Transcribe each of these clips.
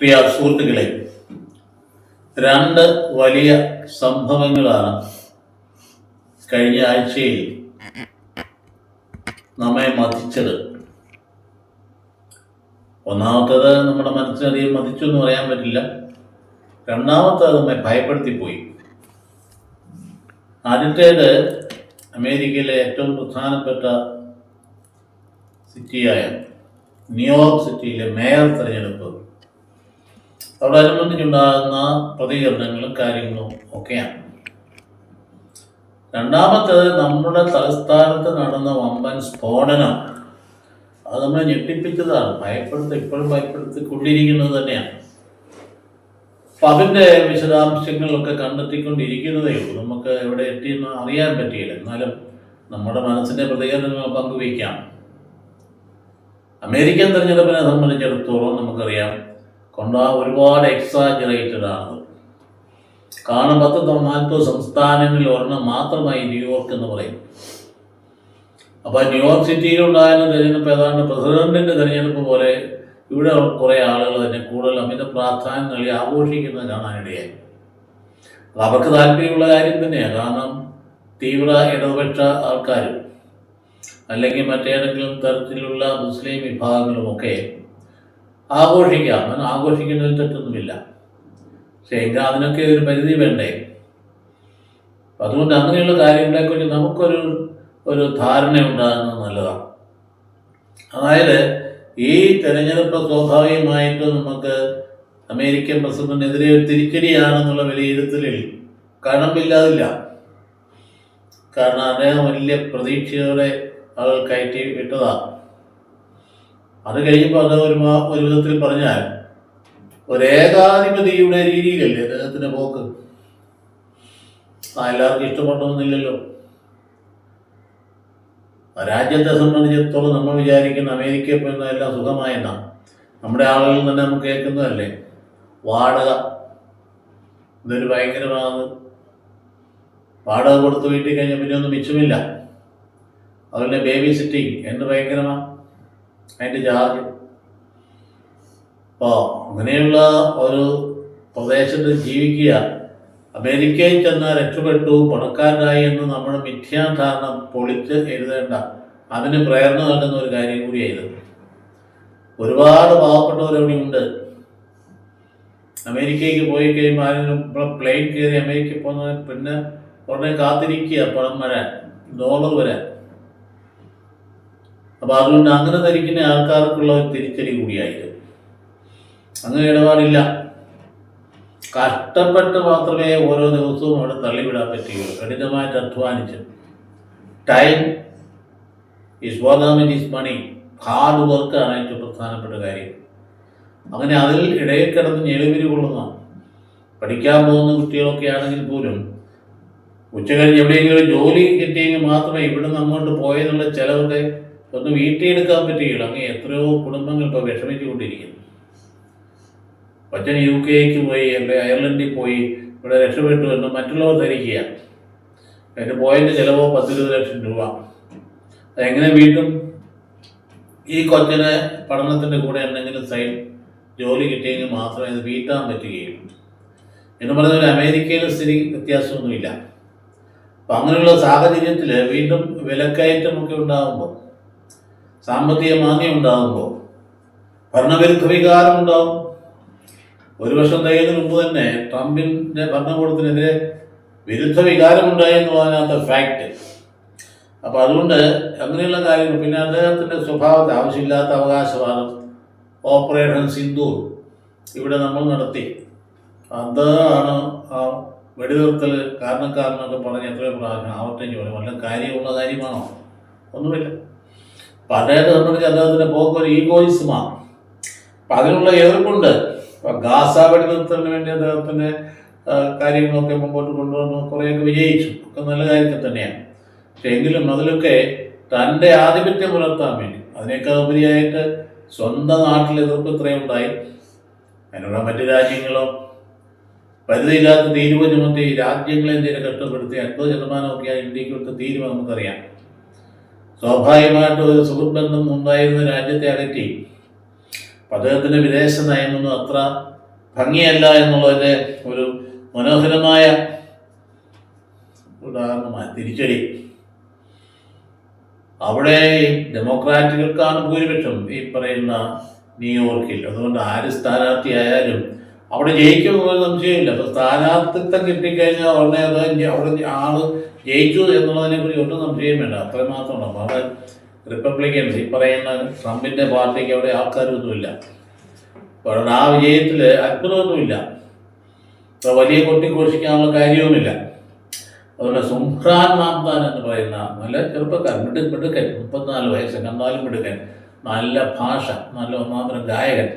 പ്രിയ സുഹൃത്തുക്കളെ രണ്ട് വലിയ സംഭവങ്ങളാണ് കഴിഞ്ഞ ആഴ്ചയിൽ നമ്മെ മതിച്ചത്. ഒന്നാമത്തത് നമ്മുടെ മനസ്സിനധികം മതിച്ചു എന്ന് പറയാൻ പറ്റില്ല. രണ്ടാമത്തത് നമ്മെ ഭയപ്പെടുത്തിപ്പോയി. ആദ്യത്തേത് അമേരിക്കയിലെ ഏറ്റവും പ്രധാനപ്പെട്ട സിറ്റിയായ ന്യൂയോർക്ക് സിറ്റിയിലെ മേയർ തെരഞ്ഞെടുപ്പ്. അതോടനുബന്ധിച്ചുണ്ടാകുന്ന പ്രതികരണങ്ങളും കാര്യങ്ങളും ഒക്കെയാണ്. രണ്ടാമത്തേത് നമ്മുടെ തലസ്ഥാനത്ത് നടന്ന വമ്പൻ സ്ഫോടനം. അത് നമ്മളെ ഞെട്ടിപ്പിച്ചതാണ്. ഭയപ്പെടുത്തി ഇപ്പോഴും ഭയപ്പെടുത്തിക്കൊണ്ടിരിക്കുന്നത് തന്നെയാണ്. അപ്പൊ അതിന്റെ വിശദാംശങ്ങളൊക്കെ കണ്ടെത്തിക്കൊണ്ടിരിക്കുന്നതേ ഉള്ളൂ. നമുക്ക് എവിടെ എത്തിയെന്ന് അറിയാൻ പറ്റിയില്ല. എന്നാലും നമ്മുടെ മനസ്സിന്റെ പ്രതികരണങ്ങൾ പങ്കുവയ്ക്കാം. അമേരിക്കൻ തെരഞ്ഞെടുപ്പിനെ സംബന്ധിച്ചിടത്തോളം നമുക്കറിയാം. കൊണ്ട ഒരുപാട് എക്സാജറേറ്റഡ് ആണ്. കാരണം പത്ത് നാൽപ്പത് സംസ്ഥാനങ്ങളിൽ ഒരെണ്ണം മാത്രമായി ന്യൂയോർക്ക് എന്ന് പറയും. അപ്പോൾ ന്യൂയോർക്ക് സിറ്റിയിലുണ്ടായിരുന്ന തെരഞ്ഞെടുപ്പ് ഏതാണ്ട് പ്രസിഡന്റിന്റെ തെരഞ്ഞെടുപ്പ് പോലെ ഇവിടെ കുറേ ആളുകൾ തന്നെ കൂടുതൽ അമിത പ്രാധാന്യം നൽകി ആഘോഷിക്കുന്നത് കാണാനിടയായി അത് അവർക്ക് താല്പര്യമുള്ള കാര്യം തന്നെയാണ് കാരണം തീവ്ര ഇടതുപക്ഷ ആൾക്കാരും അല്ലെങ്കിൽ മറ്റേതെങ്കിലും തരത്തിലുള്ള മുസ്ലിം വിഭാഗങ്ങളുമൊക്കെ ആഘോഷിക്കാം അങ്ങനെ ആഘോഷിക്കുന്നതിൽ തെറ്റൊന്നുമില്ല. പക്ഷേ എങ്കിൽ അതിനൊക്കെ ഒരു പരിധി വേണ്ടേ? അതുകൊണ്ട് അങ്ങനെയുള്ള കാര്യങ്ങളെക്കുറിച്ച് നമുക്കൊരു ഒരു ധാരണ ഉണ്ടാകുന്നത് നല്ലതാണ്. അതായത് ഈ തെരഞ്ഞെടുപ്പ് സ്വാഭാവികമായിട്ട് നമുക്ക് അമേരിക്കൻ പ്രസിഡന്റിനെതിരെ ഒരു തിരിച്ചടിയാണെന്നുള്ള വിലയിരുത്തലിൽ കണമില്ലാതില്ല കാരണം അദ്ദേഹം വലിയ പ്രതീക്ഷയോടെ ആളുകൾ കയറ്റി വിട്ടതാണ് അത് കഴിയുമ്പോൾ അത് ഒരു ഒരു വിധത്തിൽ പറഞ്ഞാൽ ഒരേകാധിപതിയുടെ രീതിയിലല്ലേ അദ്ദേഹത്തിന്റെ പോക്ക്? ആ എല്ലാവർക്കും ഇഷ്ടപ്പെട്ടൊന്നുമില്ലല്ലോ. രാജ്യത്തെ സംബന്ധിച്ചിടത്തോളം നമ്മൾ വിചാരിക്കുന്ന അമേരിക്കയിൽ പോയിരുന്ന എല്ലാം നമ്മുടെ ആളുകളിൽ തന്നെ നമുക്ക് കേൾക്കുന്നതല്ലേ? വാടക. ഇതൊരു ഭയങ്കരമാണ് വാടക കൊടുത്ത് വീട്ടിൽ കഴിഞ്ഞാൽ പിന്നെ ഒന്നും മിച്ചമില്ല. അതുപോലെ ബേബി സിറ്റിംഗ് എന്ത് ഭയങ്കരമാണ് അതിന്റെ ചാർജ് അപ്പോൾ അങ്ങനെയുള്ള ഒരു പ്രദേശത്ത് ജീവിക്കുക അമേരിക്കയിൽ ചെന്ന് രക്ഷപ്പെട്ടു പണക്കാരനായി എന്ന് നമ്മൾ മിഥ്യാധാരണ പൊളിച്ച് എഴുതേണ്ട അതിന് പ്രേരണ നൽകുന്ന ഒരു കാര്യം കൂടിയായിരുന്നു ഒരുപാട് പാവപ്പെട്ടവരവിടെ ഉണ്ട്. അമേരിക്കയ്ക്ക് പോയി കഴിയുമ്പോൾ ആരെങ്കിലും പ്ലെയിൻ കയറി അമേരിക്കയിൽ പോകുന്ന പിന്നെ ഉടനെ കാത്തിരിക്കുക പണം വരാൻ ഡോളർ വരാൻ. അപ്പോൾ അതുകൊണ്ട് അങ്ങനെ ധരിക്കുന്ന ആൾക്കാർക്കുള്ള ഒരു തിരിച്ചടി കൂടിയായിരുന്നു. അങ്ങനെ ഇടപാടില്ല. കഷ്ടപ്പെട്ട് മാത്രമേ ഓരോ ദിവസവും അവിടെ തള്ളിവിടാൻ പറ്റുകയുള്ളൂ. കഠിനമായിട്ട് അധ്വാനിച്ച്. Time is government is money hard വർക്കാണ് ഏറ്റവും പ്രധാനപ്പെട്ട കാര്യം. അങ്ങനെ അതിൽ ഇടയിൽ കിടന്ന് ഞെളിവിരി കൊള്ളുന്ന പഠിക്കാൻ പോകുന്ന കുട്ടികളൊക്കെ ആണെങ്കിൽ പോലും ഉച്ച കഴിഞ്ഞ് എവിടെയെങ്കിലും ജോലി കിട്ടിയെങ്കിൽ മാത്രമേ ഇവിടെ നിന്ന് അങ്ങോട്ട് പോയെന്നുള്ള ചിലവൊക്കെ ഒന്ന് വീട്ടിയെടുക്കാൻ പറ്റുകയുള്ളൂ അങ്ങനെ എത്രയോ കുടുംബങ്ങൾ ഇപ്പോൾ വിഷമിച്ചുകൊണ്ടിരിക്കുന്നു. അച്ഛൻ യു കെക്ക് പോയി അല്ലെങ്കിൽ അയർലൻഡിൽ പോയി ഇവിടെ രക്ഷപ്പെട്ടു എന്ന് മറ്റുള്ളവർ ധരിക്കുക. അതിന് പോയതിന്റെ ചിലവോ പത്തിരുപത് ലക്ഷം രൂപ. അതെങ്ങനെ വീണ്ടും ഈ കൊച്ചിന് പഠനത്തിന്റെ കൂടെ എന്തെങ്കിലും സൈഡ് ജോലി കിട്ടിയെങ്കിൽ മാത്രമേ ഇത് വീട്ടാൻ പറ്റുകയുള്ളൂ. എന്ന് ഒരു അമേരിക്കയിലെ സ്ഥിതി വ്യത്യാസമൊന്നുമില്ല. അപ്പം അങ്ങനെയുള്ള സാഹചര്യത്തിൽ വീണ്ടും വിലക്കയറ്റമൊക്കെ ഉണ്ടാകുമ്പോൾ സാമ്പത്തിക മാന്ദ്യം ഉണ്ടാകുമ്പോൾ ഭരണവിരുദ്ധ വികാരം ഉണ്ടാവും. ഒരു വർഷം തികയുന്നതിന് മുമ്പ് തന്നെ ട്രംപിന്റെ ഭരണകൂടത്തിനെതിരെ വിരുദ്ധ വികാരമുണ്ടായി എന്നുള്ളതിനകത്ത് ഫാക്റ്റ് അപ്പോൾ അതുകൊണ്ട് അങ്ങനെയുള്ള കാര്യങ്ങൾ പിന്നെ അദ്ദേഹത്തിന്റെ സ്വഭാവത്തെ ആവശ്യമില്ലാത്ത അവകാശവാദം ഓപ്പറേഷൻ സിന്ദൂർ ഇവിടെ നമ്മൾ നടത്തി. അതാണ് ആ വെടിനിർത്തൽ കാരണക്കാരനൊക്കെ പറഞ്ഞ് എത്രയോ പ്രാവശ്യം ആവർത്തിച്ച് പറയും വല്ല കാര്യമുള്ള കാര്യമാണോ? ഒന്നുമില്ല. അപ്പം അദ്ദേഹത്തെ സംബന്ധിച്ച് അദ്ദേഹത്തിന്റെ പോക്ക് ഒരു ഈഗോയിസമാണ്. അപ്പം അതിനുള്ള എതിർപ്പുണ്ട്. ഇപ്പം ഗാസ വെടിനിർത്തലിന് വേണ്ടി അദ്ദേഹത്തിന്റെ ആ, കാര്യങ്ങളൊക്കെ മുമ്പോട്ട് കൊണ്ടുവന്ന് കുറേയൊക്കെ വിജയിച്ചു. ഒക്കെ നല്ല കാര്യത്തിൽ തന്നെയാണ്. പക്ഷെ എങ്കിലും അതിലൊക്കെ തന്റെ ആധിപത്യം പുലർത്താൻ വേണ്ടി അതിനേക്കാൾ ഉപരിയായിട്ട് സ്വന്തം നാട്ടിൽ എതിർപ്പ് ഇത്രയും ഉണ്ടായി. അതിനുള്ള മറ്റു രാജ്യങ്ങളോ പരിധിയില്ലാത്ത തീരുവ ചുമത്തി രാജ്യങ്ങളെ എന്തെങ്കിലും കഷ്ടപ്പെടുത്തി അൻപത് ശതമാനമൊക്കെയാണ് ഇന്ത്യയ്ക്ക് കൊടുത്ത തീരുവ നമുക്കറിയാം. സ്വാഭാവികമായിട്ട് ഒരു സുഹൃത്ത് ബന്ധം ഉണ്ടായിരുന്ന രാജ്യത്തെ അകറ്റി അദ്ദേഹത്തിന്റെ വിദേശ നയമൊന്നും അത്ര ഭംഗിയല്ല എന്നുള്ളതിന്റെ ഒരു മനോഹരമായ ഉദാഹരണമായ തിരിച്ചടി. അവിടെ ഡെമോക്രാറ്റുകൾക്കാണ് ഭൂരിപക്ഷം ഈ പറയുന്ന ന്യൂയോർക്കിൽ. അതുകൊണ്ട് ആര് സ്ഥാനാർത്ഥിയായാലും അവിടെ ജയിക്കുമെന്നൊരു സംശയമില്ല. അപ്പോൾ സ്ഥാനാർത്ഥിത്വം കിട്ടിക്കഴിഞ്ഞാൽ ഉടനെ അത് അവിടെ ആൾ ജയിച്ചു എന്നുള്ളതിനെ കുറിച്ച് ഒട്ടും സംശയം വേണ്ട. അത്രമാത്രമാണ് അപ്പോൾ അവിടെ റിപ്പബ്ലിക്കൻസ് ഈ പറയുന്ന ട്രംപിന്റെ പാർട്ടിക്ക് അവിടെ ആൾക്കാരൊന്നുമില്ല. അതുകൊണ്ട് ആ വിജയത്തിൽ അത്ഭുതമൊന്നുമില്ല. അപ്പോൾ വലിയ കൊട്ടിഘോഷിക്കാനുള്ള കാര്യവുമില്ല. അതുപോലെ സുംഹ്രാൻ മാംതാൻ എന്ന് പറയുന്ന നല്ല ചെറുപ്പക്കാരൻ മിടു മിടുക്കൻ മുപ്പത്തിനാല് വയസ്സ് കണ്ടാലും മിടുക്കൻ. നല്ല ഭാഷ നല്ല ഒന്നാമത്തെ ഗായകൻ.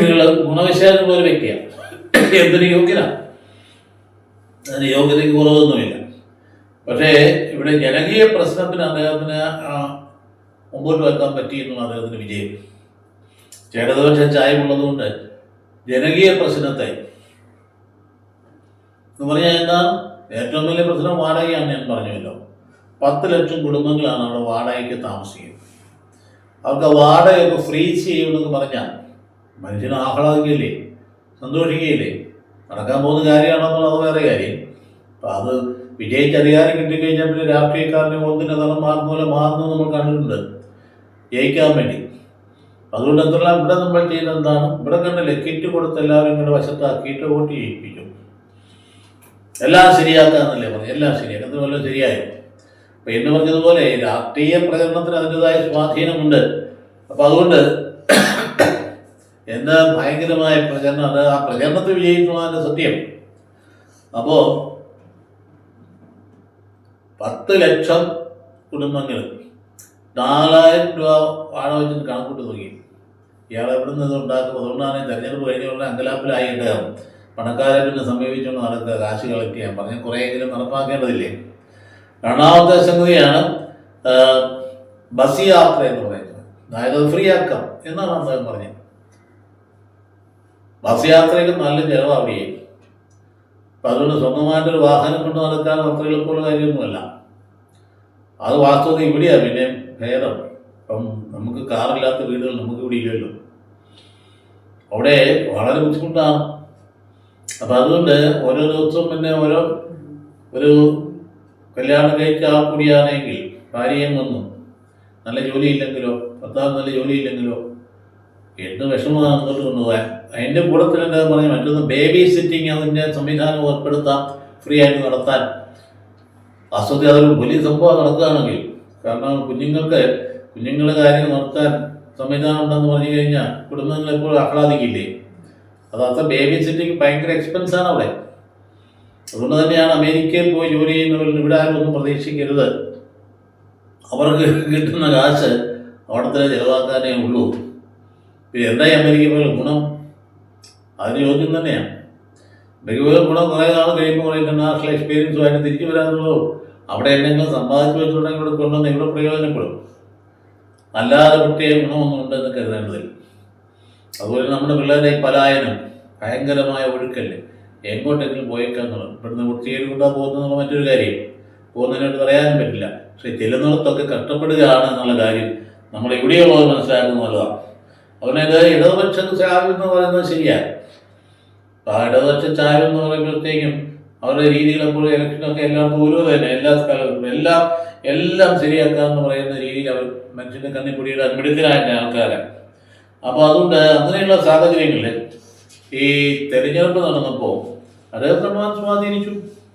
നിങ്ങൾ ഗുണവിശേഷം പോലെ വ്യക്തിയാണ്. എന്തിന് യോഗ്യനാണ് അതിന് യോഗ്യതയ്ക്ക് കുറവൊന്നുമില്ല. പക്ഷേ ഇവിടെ ജനകീയ പ്രശ്നത്തിന് അദ്ദേഹത്തിന് മുമ്പോട്ട് വെക്കാൻ പറ്റി എന്നുള്ള അദ്ദേഹത്തിന് വിജയം. ഇടതുപക്ഷ ചായമുള്ളതുകൊണ്ട് ജനകീയ പ്രശ്നത്തെ എന്ന് പറഞ്ഞാൽ എന്താ? ഏറ്റവും വലിയ പ്രശ്നം വാടകയാണ് ഞാൻ പറഞ്ഞല്ലോ. പത്ത് ലക്ഷം കുടുംബങ്ങളാണ് അവിടെ വാടകയ്ക്ക് താമസിക്കുന്നത്. അവർക്ക് വാടകയൊക്കെ ഫ്രീ ചെയ്യുമെന്നൊക്കെ പറഞ്ഞാൽ മനുഷ്യന് ആഹ്ലാദിക്കുകയില്ലേ? സന്തോഷിക്കുകയില്ലേ? നടക്കാൻ പോകുന്ന കാര്യമാണെന്നുള്ളത് വേറെ കാര്യം? അപ്പം അത് വിജയിച്ച് അധികാരം കിട്ടിക്കഴിഞ്ഞാൽ പിന്നെ രാഷ്ട്രീയക്കാരനെ ഒന്നിനെ തളം മാറുന്ന പോലെ മാറുന്നു നമ്മൾ കണ്ടിട്ടുണ്ട്. ജയിക്കാൻ വേണ്ടി. അതുകൊണ്ട് എന്തെല്ലാം ഇവിടെ നമ്മൾ ചെയ്യുന്നത് എന്താണ്? ഇവിടെ കണ്ടില്ലേ കിറ്റ് കൊടുത്ത് എല്ലാവരും ഇങ്ങനെ വശത്താക്കിയിട്ട് വോട്ട് ചെയ്യിപ്പിക്കും. എല്ലാം ശരിയാക്കാന്നല്ലേ പറഞ്ഞു എല്ലാം ശരിയാക്കാം. ശരിയായി ശരിയായോ. അപ്പൊ പറഞ്ഞതുപോലെ രാഷ്ട്രീയ പ്രചരണത്തിന് അതിന്റെതായ സ്വാധീനമുണ്ട്. അപ്പൊ അതുകൊണ്ട് എന്ത് ഭയങ്കരമായ പ്രചരണം അത് ആ പ്രചരണത്തിൽ വിജയിക്കുന്നതാണ് സത്യം. അപ്പോൾ പത്ത് ലക്ഷം കുടുംബങ്ങൾ നാലായിരം രൂപ വെച്ചിട്ട് കണക്കൂട്ട് നോക്കി ഇയാൾ എവിടെ നിന്ന് ഉണ്ടാക്കും? അതുകൊണ്ടാണ് തെരഞ്ഞെടുപ്പ് കഴിഞ്ഞുള്ള അങ്കലാപ്പിലായിട്ട് പണക്കാരെ പിന്നെ സമീപിച്ചുകൊണ്ട് നടക്കുക കാശ് കളക്ട് ചെയ്യാൻ പറഞ്ഞ് കുറേയെങ്കിലും നടപ്പാക്കേണ്ടതില്ലേ? രണ്ടാമത്തെ സംഗതിയാണ് ബസ് യാത്ര എന്ന് പറയുന്നത്. അതായത് അത് ഫ്രീ ആക്കാം എന്നാണ് അദ്ദേഹം പറഞ്ഞത്. ബസ് യാത്രയ്ക്ക് നല്ല ചിലവ് അവിടെ അപ്പം അതുകൊണ്ട് സ്വന്തമായിട്ടൊരു വാഹനം കൊണ്ട് നടക്കാൻ അത്ര എളുപ്പമുള്ള കാര്യമൊന്നുമല്ല. അത് വാസ്തവത്തിൽ ഇവിടെയാണ് പിന്നെ ഭേദം. ഇപ്പം നമുക്ക് കാറില്ലാത്ത വീടുകൾ നമുക്ക് ഇവിടെ ഇല്ലല്ലോ. അവിടെ വളരെ ബുദ്ധിമുട്ടാണ്. അപ്പം അതുകൊണ്ട് ഓരോ ദിവസവും പിന്നെ ഓരോ ഒരു കല്യാണം കഴിച്ച ആ കുടിയാണെങ്കിൽ ഭാര്യയും വന്നു. നല്ല ജോലിയില്ലെങ്കിലോ? ഭർത്താവ് നല്ല ജോലിയില്ലെങ്കിലോ? എന്ത് വിഷമമാണ് അങ്ങോട്ട് കൊണ്ടുപോകാൻ അതിന്റെ കൂട്ടത്തിൽ എന്താ പറഞ്ഞ മറ്റൊന്ന് ബേബി സിറ്റിംഗ് അതിന്റെ സംവിധാനം ഏർപ്പെടുത്താം ഫ്രീ ആയിട്ട് നടത്താൻ. വാസ്തവത്തിൽ അതൊരു വലിയ സംഭവം നടക്കുകയാണെങ്കിൽ കാരണം കുഞ്ഞുങ്ങൾക്ക് കുഞ്ഞുങ്ങളുടെ കാര്യം നടത്താൻ സംവിധാനം ഉണ്ടെന്ന് പറഞ്ഞു കഴിഞ്ഞാൽ കുടുംബങ്ങൾ എപ്പോഴും ആഹ്ലാദിക്കില്ലേ? അത് അത്ര ബേബി സിറ്റിംഗ് ഭയങ്കര എക്സ്പെൻസാണ് അവിടെ. അതുകൊണ്ട് തന്നെയാണ് അമേരിക്കയിൽ പോയി ജോലി ചെയ്യുന്നവരിൽ ഇവിടെ ആരും ഒന്നും പ്രതീക്ഷിക്കരുത്. അവർക്ക് കിട്ടുന്ന കാശ് അവിടുത്തെ ചിലവാക്കാനേ ഉള്ളൂ. പിന്നെ എന്തായി അമേരിക്ക പോലെ ഗുണം? അതിന് ചോദ്യം തന്നെയാണ്. അമേരിക്ക പോലെ ഗുണം കുറേ നാൾ കഴിയുമ്പോൾ കുറേ ഇന്റർനാഷണൽ എക്സ്പീരിയൻസുമായിട്ട് തിരിച്ചു വരാന്നുള്ളൂ. അവിടെ എന്തെങ്കിലും സമ്പാദിച്ചു വെച്ചിട്ടുണ്ടെങ്കിൽ ഇവിടെ കൊണ്ടുവന്ന് ഇവിടെ പ്രയോജനപ്പെടും. അല്ലാതെ പ്രത്യേക ഗുണമൊന്നും ഉണ്ടെന്ന് കരുതേണ്ടതില്ല. അതുപോലെ നമ്മുടെ പിള്ളേരെ പലായനം ഭയങ്കരമായ ഒഴുക്കല്ലേ? എങ്ങോട്ടെങ്കിലും പോയേക്കാന്നുള്ളത് ഇവിടുന്ന് വൃത്തികേട് കൊണ്ടാ പോകുന്നുള്ള മറ്റൊരു കാര്യം. പോകുന്നതിനോട് പറയാനും പറ്റില്ല. പക്ഷെ ചെല്ലുന്നിടത്തൊക്കെ കഷ്ടപ്പെടുകയാണ് എന്നുള്ള കാര്യം നമ്മൾ എവിടെയുള്ളത് മനസ്സിലാക്കുന്ന നല്ലതാണ്. ഇത് ഇടതുപക്ഷ ചായ്വ് എന്ന് പറയുന്നത് ശരിയാണ് ആ ഇടതുപക്ഷ ചായ്വ് എന്ന് പറയുമ്പോഴത്തേക്കും അവരുടെ അപ്പോൾ ഇലക്ഷനൊക്കെ എല്ലാവർക്കും ഓരോ തന്നെ. എല്ലാ സ്ഥലത്തും എല്ലാം എല്ലാം ശരിയാക്കാന്ന് പറയുന്ന രീതിയിൽ അവർ മനുഷ്യന്റെ കണ്ണിപ്പൊടിയുടെ പൊടിയിടാൻ ആൾക്കാരാണ് അപ്പോൾ അതുകൊണ്ട് അങ്ങനെയുള്ള സാഹചര്യങ്ങളിൽ ഈ തെരഞ്ഞെടുപ്പ് നടന്നപ്പോൾ അദ്ദേഹത്തെ മാൻ സ്വാധീനിച്ചു.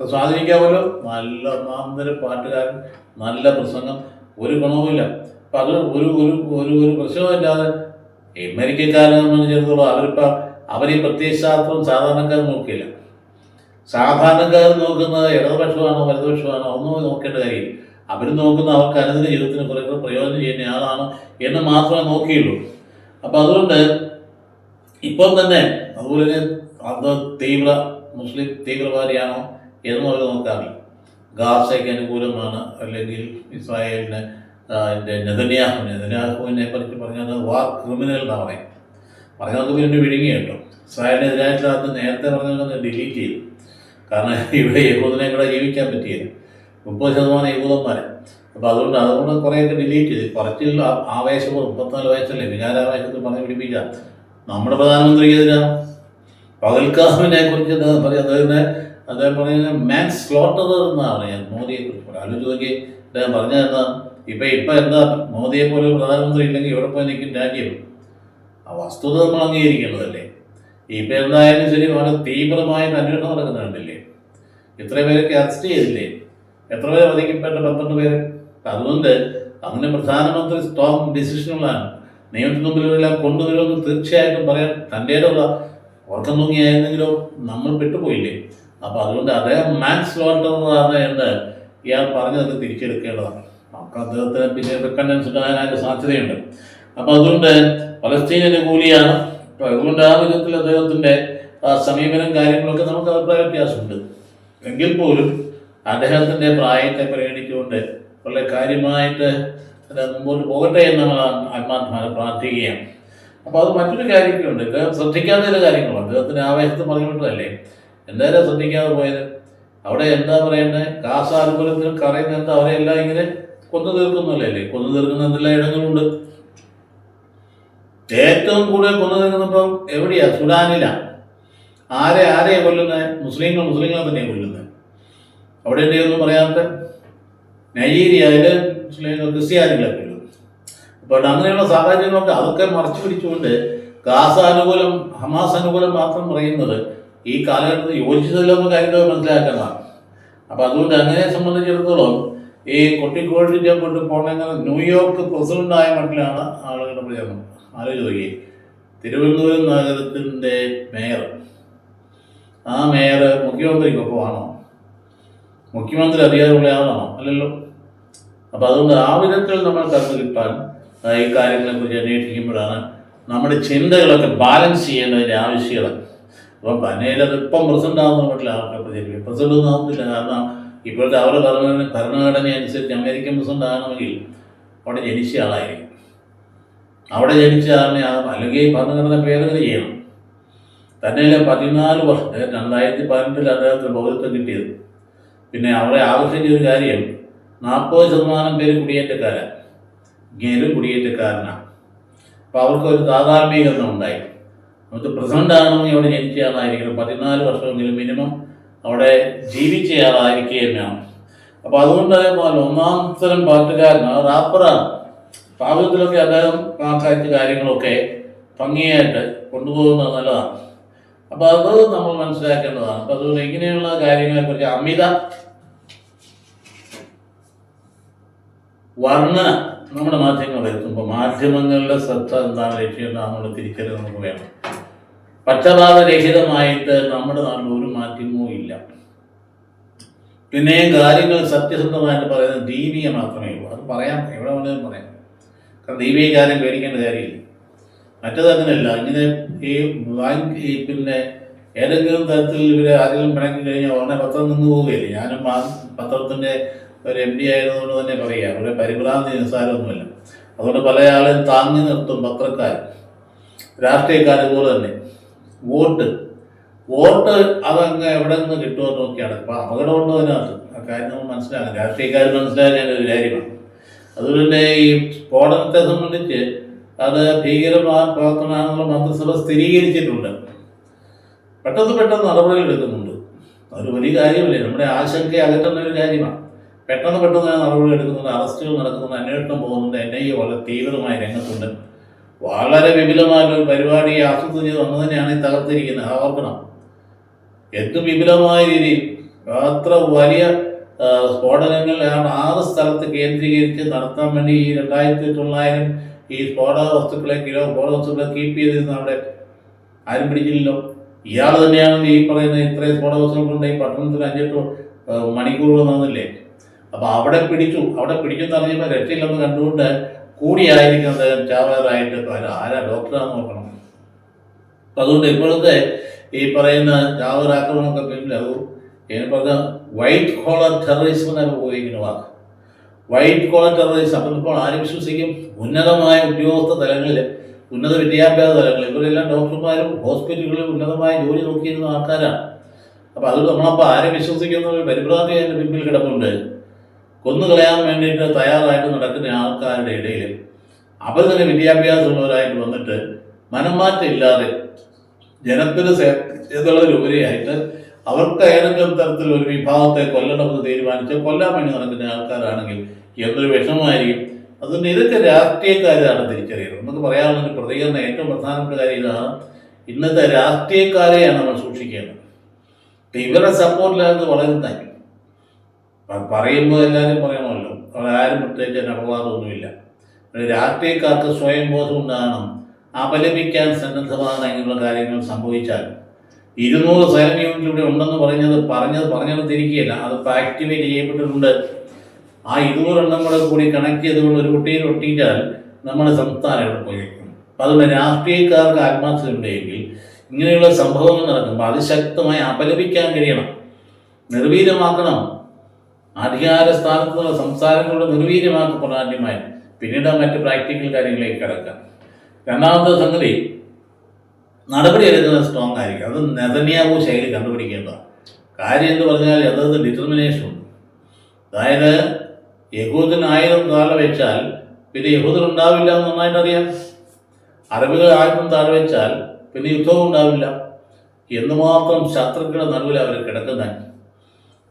സ്വാധീനിക്കാമല്ലോ. നല്ല ഒന്നാമതൊരു പാട്ടുകാരൻ നല്ല പ്രസംഗം. ഒരു ഗുണവുമില്ല. അപ്പം അത് ഒരു ഒരു ഒരു ഒരു പ്രശ്നവുമില്ലാതെ അമേരിക്കക്കാരെ സംബന്ധിച്ചിടത്തോളം അവരിപ്പോൾ അവർ ഈ പ്രത്യയശാസ്ത്രം സാധാരണക്കാർ നോക്കിയില്ല. സാധാരണക്കാർ നോക്കുന്നത് ഇടതുപക്ഷമാണോ വലതുപക്ഷമാണോ? ഒന്നും നോക്കേണ്ട കാര്യമില്ല. അവർ നോക്കുന്ന അവർക്ക് അനുദിന ജീവിതത്തിന് കുറേ പ്രയോജനം ചെയ്യുന്ന ആളാണ് എന്ന് മാത്രമേ നോക്കിയുള്ളൂ. അപ്പം അതുകൊണ്ട് ഇപ്പം തന്നെ അതുപോലെ തന്നെ അത് തീവ്ര മുസ്ലിം തീവ്രവാദിയാണോ എന്ന് അവർ നോക്കാറില്ല ഗാസയ്ക്ക് അനുകൂലമാണ് അല്ലെങ്കിൽ ഇസ്രായേലിന് എന്റെ നെതന്യാഹു നെതന്യാഹുവിനെ കുറിച്ച് പറഞ്ഞത് വാർ ക്രിമിനൽ എന്നാണ് പറയുന്നത് പറഞ്ഞാൽ നമുക്ക് പിന്നെ വിഴുങ്ങി കേട്ടോ. ഇസ്രായേലിനെതിരായിട്ടുള്ള അത് നേരത്തെ പറഞ്ഞതൊക്കെ ഡിലീറ്റ് ചെയ്തു. കാരണം ഇവിടെ യഹൂദനെ കൂടെ ജീവിക്കാൻ പറ്റിയത് മുപ്പത് ശതമാനം യഹൂദന്മാരെ. അപ്പോൾ അതുകൊണ്ട് അതുകൊണ്ട് കുറേയൊക്കെ ഡിലീറ്റ് ചെയ്തു. കുറച്ചിൽ ആവേശമോ ആവേശം മുപ്പത്തിനാല് വയസ്സല്ലേ വികാരാവേശത്തിൽ പറഞ്ഞ് പിടിപ്പിക്കാം. നമ്മുടെ പ്രധാനമന്ത്രിക്കെതിരാ പകൽക്കാമിനെ കുറിച്ച് പറയാം അദ്ദേഹത്തിന് അദ്ദേഹം പറയുന്നത് മാക്സ് സ്ലോട്ടർ എന്നാണ് ഞാൻ മോദിയെ കുറിച്ച് ആലോചിച്ച് നോക്കി അദ്ദേഹം പറഞ്ഞ എന്താ? ഇപ്പം ഇപ്പം എന്താ? മോദിയെ പോലെ പ്രധാനമന്ത്രി ഇല്ലെങ്കിൽ ഇവിടെ പോയി നിൽക്കും? രാജ്യം. ആ വസ്തുത നമ്മൾ അംഗീകരിക്കേണ്ടതല്ലേ? ഇപ്പം എന്തായാലും ശരി വളരെ തീവ്രമായ അന്വേഷണം നടക്കുന്നുണ്ടല്ലേ എത്ര പേരൊക്കെ അറസ്റ്റ് ചെയ്തില്ലേ? എത്ര പേര് വധിക്കപ്പെട്ട പന്ത്രണ്ട് പേര്? അതുകൊണ്ട് അങ്ങനെ പ്രധാനമന്ത്രി സ്ട്രോങ് ഡിസിഷനുകളാണ്. നിയമത്തിന് മുമ്പിലെല്ലാം കൊണ്ടുവരുമെന്ന് തീർച്ചയായിട്ടും പറയാൻ തന്റെ ഉറക്കം തൂങ്ങിയായിരുന്നെങ്കിലോ നമ്മൾ പെട്ടുപോയില്ലേ? അപ്പോൾ അതുകൊണ്ട് അദ്ദേഹം മാക്സ് ലോട്ടറാണ് എന്ന് ഇയാൾ പറഞ്ഞതൊക്കെ തിരിച്ചെടുക്കേണ്ടതാണ്. നമുക്ക് അദ്ദേഹത്തിന് പിന്നെ റിക്കണ്ടൻസ് ഉണ്ടാകാനായിട്ട് സാധ്യതയുണ്ട്. അപ്പോൾ അതുകൊണ്ട് പലസ്തീൻ കൂലിയാണ്. അതുകൊണ്ട് ആ വിധത്തിൽ അദ്ദേഹത്തിന്റെ സമീപനം കാര്യങ്ങളൊക്കെ നമുക്ക് അഭിപ്രായ വ്യത്യാസമുണ്ട്. എങ്കിൽ പോലും അദ്ദേഹത്തിന്റെ പ്രായത്തെ പരിഗണിച്ചുകൊണ്ട് വളരെ കാര്യമായിട്ട് മുമ്പോട്ട് പോകട്ടെ എന്ന് നമ്മൾ ആത്മാർത്ഥമായി പ്രാർത്ഥിക്കുകയാണ്. അപ്പോൾ അത് മറ്റൊരു കാര്യമൊക്കെയുണ്ട് ശ്രദ്ധിക്കാത്ത ചില കാര്യങ്ങളുണ്ട് അദ്ദേഹത്തിന് ആവേശത്ത് പറഞ്ഞിട്ടല്ലേ എന്തായാലും ശ്രദ്ധിക്കാതെ പോയത്? അവിടെ എന്താ പറയേണ്ടത് കാസാനുകൂലത്തിൽ കറയുന്ന എന്താ? അവരെ എല്ലാം ഇങ്ങനെ കൊന്നു തീർക്കുന്നല്ലേ അല്ലേ? കൊന്നു തീർക്കുന്ന എന്തെല്ലാം ഇടങ്ങളുണ്ട്? ഏറ്റവും കൂടുതൽ കൊന്നു തീർക്കുന്നപ്പം എവിടെയാ? സുഡാനിലാ. ആരെ ആരെയാ കൊല്ലുന്നത് മുസ്ലിങ്ങൾ മുസ്ലിങ്ങളെ തന്നെയാണ് കൊല്ലുന്നത് അവിടെ എന്തെയൊന്നും പറയാത്ത നൈജീരിയയിൽ ക്രിസ്ത്യാനികളെ കൊല്ലും അപ്പോൾ അങ്ങനെയുള്ള സാഹചര്യങ്ങളൊക്കെ അതൊക്കെ മറച്ചു പിടിച്ചുകൊണ്ട് ഗാസ അനുകൂലം ഹമാസ് അനുകൂലം മാത്രം പറയുന്നത് ഈ കാലഘട്ടത്തിൽ യോജിച്ചതല്ലെന്ന കാര്യങ്ങൾ മനസ്സിലാക്കുന്നതാണ് അപ്പോൾ അതുകൊണ്ട് അങ്ങനെ സംബന്ധിച്ചിടത്തോളം ഈ കൊട്ടിക്കോഴിന്റെ കൊണ്ട് പോണെങ്കിൽ ന്യൂയോർക്ക് പ്രസിഡന്റായ മട്ടിലാണ് ആളുകളുടെ പ്രചരണം. ആലോചിച്ച് നോക്കി തിരുവനന്തപുരം നഗരത്തിന്റെ മേയർ. ആ മേയർ മുഖ്യമന്ത്രിക്കൊപ്പമാണോ? മുഖ്യമന്ത്രി അധികാരമുള്ള ആളാണോ? അല്ലല്ലോ. അപ്പോൾ അതുകൊണ്ട് ആ വിധത്തിൽ നമ്മൾ കടന്നു കിട്ടാൻ ഈ കാര്യങ്ങളെക്കുറിച്ച് അന്വേഷിക്കുമ്പോഴാണ് നമ്മുടെ ചിന്തകളൊക്കെ ബാലൻസ് ചെയ്യേണ്ടതിന്റെ ആവശ്യകത. അപ്പൊ പനയിൽ ഇപ്പം പ്രസന്റ് ആവുന്ന വീട്ടിൽ ആർക്കും പ്രചരിക്കും പ്രസന്റ് ഒന്നും ആവുന്നില്ല കാരണം ഇപ്പോഴത്തെ അവരുടെ ഭരണഘടന ഭരണഘടന അനുസരിച്ച് അമേരിക്കൻ പ്രസിഡന്റ് ആകണമെങ്കിൽ അവിടെ ജനിച്ച ആളായിരിക്കും. അവിടെ ജനിച്ച ആളിനെ ആ അല്ലെങ്കിൽ ഭരണഘടന ഭേദഗതി ചെയ്യണം. തന്നെയല്ലേ പതിനാല് വർഷം രണ്ടായിരത്തി പതിനെട്ടിൽ അദ്ദേഹത്തിന് പൗരത്വം കിട്ടിയത്. പിന്നെ അവരെ ആവശ്യം ഒരു കാര്യം നാൽപ്പത് ശതമാനം പേര് കുടിയേറ്റക്കാരാണ് ഗേലും കുടിയേറ്റക്കാരനാണ് അപ്പോൾ അവർക്ക് ഒരു താതാത്മീകരണം ഉണ്ടായി. നമുക്ക് പ്രസിഡന്റ് ആകണമെങ്കിൽ അവിടെ ജനിച്ച ആളായിരിക്കണം. പതിനാല് വർഷമെങ്കിലും മിനിമം അവിടെ ജീവിച്ച ആളായിരിക്കുകയും വേണം അപ്പോൾ അതുകൊണ്ട് അതേപോലെ ഒന്നാം തരം പാട്ടുകാരനാണ് റാപ്പറാണ് പാവത്തിലൊക്കെ അദ്ദേഹം കാര്യ കാര്യങ്ങളൊക്കെ ഭംഗിയായിട്ട് കൊണ്ടുപോകുന്നത് നല്ലതാണ്. അപ്പോൾ അത് നമ്മൾ മനസ്സിലാക്കേണ്ടതാണ്. അപ്പോൾ അതുകൊണ്ട് ഇങ്ങനെയുള്ള കാര്യങ്ങളെക്കുറിച്ച് അമിത വർണന നമ്മുടെ മാധ്യമങ്ങൾ എത്തുമ്പോൾ മാധ്യമങ്ങളുടെ ശ്രദ്ധ എന്താണ് ലക്ഷ്യം നമ്മൾ തിരിച്ചറിവ് നമുക്ക് വേണം. പക്ഷപാതരഹിതമായിട്ട് നമ്മുടെ നാട്ടിൽ ഒരു മാധ്യമവും ഇല്ല. പിന്നെ കാര്യങ്ങൾ സത്യസന്ധമായിട്ട് പറയുന്നത് ദീപിക മാത്രമേ ഉള്ളൂ. അത് പറയാം. എവിടെ വേണമെങ്കിലും പറയാം. കാരണം ദീപിക കാര്യം പേടിക്കേണ്ട കാര്യമില്ല. മറ്റത് അങ്ങനെയല്ല. ഇങ്ങനെ ഈ ബാങ്ക് ഈ പിന്നെ ഏതെങ്കിലും തരത്തിൽ ഇവരെ ആരെങ്കിലും പിണക്കി കഴിഞ്ഞാൽ ഉടനെ പത്രം നിന്ന് പോവുകയില്ല? ഞാനും ആ പത്രത്തിന്റെ ഒരു എം ഡി ആയതുകൊണ്ട് തന്നെ പറയുക അവരുടെ പരിഭ്രാന്തി നിസ്സാരമൊന്നുമില്ല. അതുകൊണ്ട് പല ആളും താങ്ങി നിർത്തും പത്രക്കാർ. രാഷ്ട്രീയക്കാർ പോലെ തന്നെ. വോട്ട്. വോട്ട് അതങ്ങ് എവിടെ നിന്ന് കിട്ടുമോ നോക്കിയാണ് ഇപ്പം അപകടമുണ്ടോ അതിനകത്ത്? ആ കാര്യം നമ്മൾ മനസ്സിലാക്കാം രാഷ്ട്രീയക്കാർ മനസ്സിലാക്കേണ്ട ഒരു കാര്യമാണ്. അതുകൊണ്ട് ഈ സ്ഫോടനത്തെ സംബന്ധിച്ച് അത് ഭീകരമായ പ്രവർത്തനമാണെന്നുള്ള മന്ത്രിസഭ സ്ഥിരീകരിച്ചിട്ടുണ്ട്. പെട്ടെന്ന് പെട്ടെന്ന് നടപടികൾ എടുക്കുന്നുണ്ട്. അതൊരു വലിയ കാര്യമല്ലേ? നമ്മുടെ ആശങ്ക അകറ്റുന്ന ഒരു കാര്യമാണ്. പെട്ടെന്ന് പെട്ടെന്ന് തന്നെ നടപടി എടുക്കുന്നുണ്ട് അറസ്റ്റുകൾ നടക്കുന്നുണ്ട് അന്വേഷണം പോകുന്നുണ്ട് എൻ ഐ എ വളരെ തീവ്രമായി രംഗത്തുണ്ട്. വളരെ വിപുലമായിട്ടൊരു ഒരു പരിപാടി ആസൂത്രണം ചെയ്ത് വന്നു തന്നെയാണ് ഈ തകർത്തിരിക്കുന്നത് അത് ഓർക്കണം. എന്ത് വിപുലമായ രീതിയിൽ അത്ര വലിയ സ്ഫോടനങ്ങളിലാണ് ആ ആറ് സ്ഥലത്ത് കേന്ദ്രീകരിച്ച് നടത്താൻ വേണ്ടി ഈ രണ്ടായിരത്തി തൊള്ളായിരം ഈ സ്ഫോടക വസ്തുക്കളെ കിലോ സ്ഫോടക വസ്തുക്കളെ കീപ്പ് ചെയ്തിരുന്ന അവിടെ ആരും പിടിച്ചില്ലല്ലോ. ഇയാൾ തന്നെയാണ് ഈ പറയുന്ന ഇത്രയും സ്ഫോടക വസ്തുക്കളുണ്ട് ഈ പട്ടണത്തിൽ അഞ്ചെട്ട് മണിക്കൂറുകൾ വന്നില്ലേ അപ്പോൾ അവിടെ പിടിച്ചു. അവിടെ പിടിച്ചെന്ന് അറിയുമ്പോൾ രക്ഷയില്ലെന്ന് കണ്ടുകൊണ്ട് കൂടിയായിരിക്കുന്നത് ചാവേറായിട്ട് ആരാ? ഡോക്ടറാന്ന് നോക്കണം. അപ്പം അതുകൊണ്ട് ഇപ്പോഴത്തെ ഈ പറയുന്ന ചാവേർ ആക്രമണമൊക്കെ എന്ന് പറഞ്ഞ വൈറ്റ് കോളർ ടെററിസം എന്നൊക്കെ ഉപയോഗിക്കുന്ന വാക്ക്. വൈറ്റ് കോളർ ടെററിസം അപ്പം ഇപ്പോൾ ആരും വിശ്വസിക്കും? ഉന്നതമായ ഉദ്യോഗസ്ഥ തലങ്ങളിൽ ഉന്നത വിദ്യാഭ്യാസ തലങ്ങളിൽ. ഇവരെല്ലാം ഡോക്ടർമാരും ഹോസ്പിറ്റലുകളിൽ ഉന്നതമായ ജോലി നോക്കിയിരുന്ന ആൾക്കാരാണ്. അപ്പോൾ അത് നമ്മളപ്പോൾ ആരെ വിശ്വസിക്കുന്ന ഒരു പരിഭ്രാന്തി അതിന്റെ പിന്നിൽ കിടപ്പുണ്ട്. കൊന്നുകളയാൻ വേണ്ടിയിട്ട് തയ്യാറായിട്ട് നടക്കുന്ന ആൾക്കാരുടെ ഇടയിൽ അവർ തന്നെ വിദ്യാഭ്യാസമുള്ളവരായിട്ട് വന്നിട്ട് മനംമാറ്റം ഇല്ലാതെ ജനത്തിന് സേവനത്തിലുപരിയായിട്ട് അവർക്ക് ഏതെങ്കിലും തരത്തിൽ ഒരു വിഭാഗത്തെ കൊല്ലണമെന്ന് തീരുമാനിച്ച് കൊല്ലാൻ വേണ്ടി നടക്കുന്ന ആൾക്കാരാണെങ്കിൽ എന്തൊരു വിഷമമായിരിക്കും. അതുകൊണ്ട് ഇതൊക്കെ രാഷ്ട്രീയക്കാരാണ് തിരിച്ചറിയുന്നത്. നമുക്ക് പറയാനുള്ള പ്രതികരണം ഏറ്റവും പ്രധാനപ്പെട്ട കാര്യം ഇതാണ്. ഇന്നത്തെ രാഷ്ട്രീയക്കാരെയാണ് നമ്മൾ സൂക്ഷിക്കേണ്ടത്. ഇവരുടെ സപ്പോർട്ടിലാണെന്ന് വളരുന്നത് പറയുമ്പോൾ എല്ലാവരും പറയണമല്ലോ. അവിടെ ആരും പ്രത്യേകിച്ച് അപവാദമൊന്നുമില്ല. രാഷ്ട്രീയക്കാർക്ക് സ്വയം ബോധം ഉണ്ടാകണം അപലപിക്കാൻ സന്നദ്ധമാണ് ഇങ്ങനെയുള്ള കാര്യങ്ങൾ സംഭവിച്ചാൽ. ഇരുന്നൂറ് സൈലന്റ് യൂണിറ്റ് ഇവിടെ ഉണ്ടെന്ന് പറഞ്ഞത് പറഞ്ഞത് പറഞ്ഞത് അത് ആക്ടിവേറ്റ് ചെയ്യപ്പെട്ടിട്ടുണ്ട്. ആ ഇരുന്നൂറെണ്ണം കൂടെ കൂടി കണക്ട് ചെയ്തുകൊണ്ട് ഒരു കുട്ടിയിൽ ഒട്ടിച്ചാൽ നമ്മുടെ സംസ്ഥാനം ഇവിടെ പോയി അതുകൊണ്ട് രാഷ്ട്രീയക്കാർക്ക് ആത്മാർത്ഥത ഉണ്ടെങ്കിൽ ഇങ്ങനെയുള്ള സംഭവങ്ങൾ നടക്കുമ്പോൾ അതിശക്തമായി അപലപിക്കാൻ കഴിയണം. നിർവീര്യമാക്കണം. അധികാര സ്ഥാനത്തുള്ള സംസാരങ്ങളുടെ നിർവീര്യമാക്കി ആദ്യമായി പിന്നീട് മറ്റ് പ്രാക്ടിക്കൽ കാര്യങ്ങളിലേക്ക് കിടക്കാം. രണ്ടാമത്തെ സംഗതി നടപടി എടുക്കുന്നത് സ്ട്രോങ് ആയിരിക്കും അത് നെതന്യാവു ശൈലി കണ്ടുപിടിക്കേണ്ടതാണ്. കാര്യം എന്ന് പറഞ്ഞാൽ അതത് ഡിറ്റർമിനേഷൻ ഉണ്ട്. അതായത് യഹൂദൻ ആയിരം താഴെ വെച്ചാൽ പിന്നെ യഹൂദൻ ഉണ്ടാവില്ല എന്ന് നന്നായിട്ട് അറിയാം. അറബികൾ ആയിരം താഴെ വെച്ചാൽ പിന്നെ യുദ്ധവും ഉണ്ടാവില്ല. എന്തുമാത്രം ശത്രുക്കളുടെ നടുവിൽ അവർ കിടക്കുന്നത്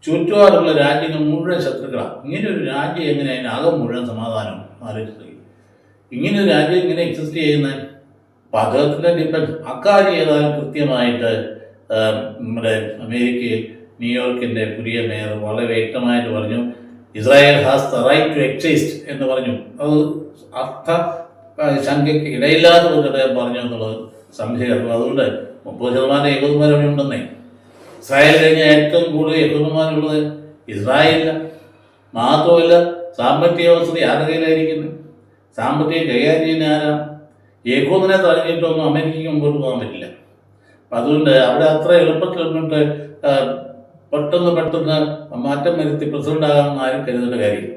ചുറ്റുപാടുള്ള രാജ്യങ്ങൾ മുഴുവൻ ശത്രുക്കളാണ് ഇങ്ങനെ ഒരു രാജ്യം എങ്ങനെ അതിന് അകം മുഴുവൻ സമാധാനം ആലോചിച്ചു ഇങ്ങനെ ഒരു രാജ്യം ഇങ്ങനെ എക്സിസ്റ്റ് ചെയ്യുന്ന പാചകത്തിന്റെ ഡിപ്പെൻസ് അക്കാര്യം ഏതായാലും കൃത്യമായിട്ട് നമ്മുടെ അമേരിക്കയിൽ ന്യൂയോർക്കിന്റെ പുതിയ മേയർ വളരെ വ്യക്തമായിട്ട് പറഞ്ഞു Israel has the right to exist എന്ന് പറഞ്ഞു. അത് അർത്ഥ ശങ്കയ്ക്ക് ഇടയില്ലാതെ ഒരു അദ്ദേഹം പറഞ്ഞു എന്നുള്ളത് സംശയം അതുകൊണ്ട് മുപ്പത് ശതമാനം ഏകോപന്മാർ ഉണ്ടെന്നേ. ഇസ്രായേൽ കഴിഞ്ഞ ഏറ്റവും കൂടുതൽ യഹൂദന്മാരുള്ളത് ഇസ്രായേലില്ല മാത്രമല്ല സാമ്പത്തിക വസതി ആരുടെ സാമ്പത്തികം കൈകാര്യം ചെയ്യുന്ന ആരാണ് യഹൂദനെ തടഞ്ഞിട്ടൊന്നും അമേരിക്കയ്ക്ക് മുമ്പോട്ട് പോകാൻ പറ്റില്ല. അപ്പം അതുകൊണ്ട് അവിടെ അത്ര എളുപ്പത്തിൽ നിന്നിട്ട് പെട്ടെന്ന് പെട്ടെന്ന് മാറ്റം വരുത്തി പ്രസിഡന്റ് ആകാമെന്ന് ആരും കരുതേണ്ട കാര്യം.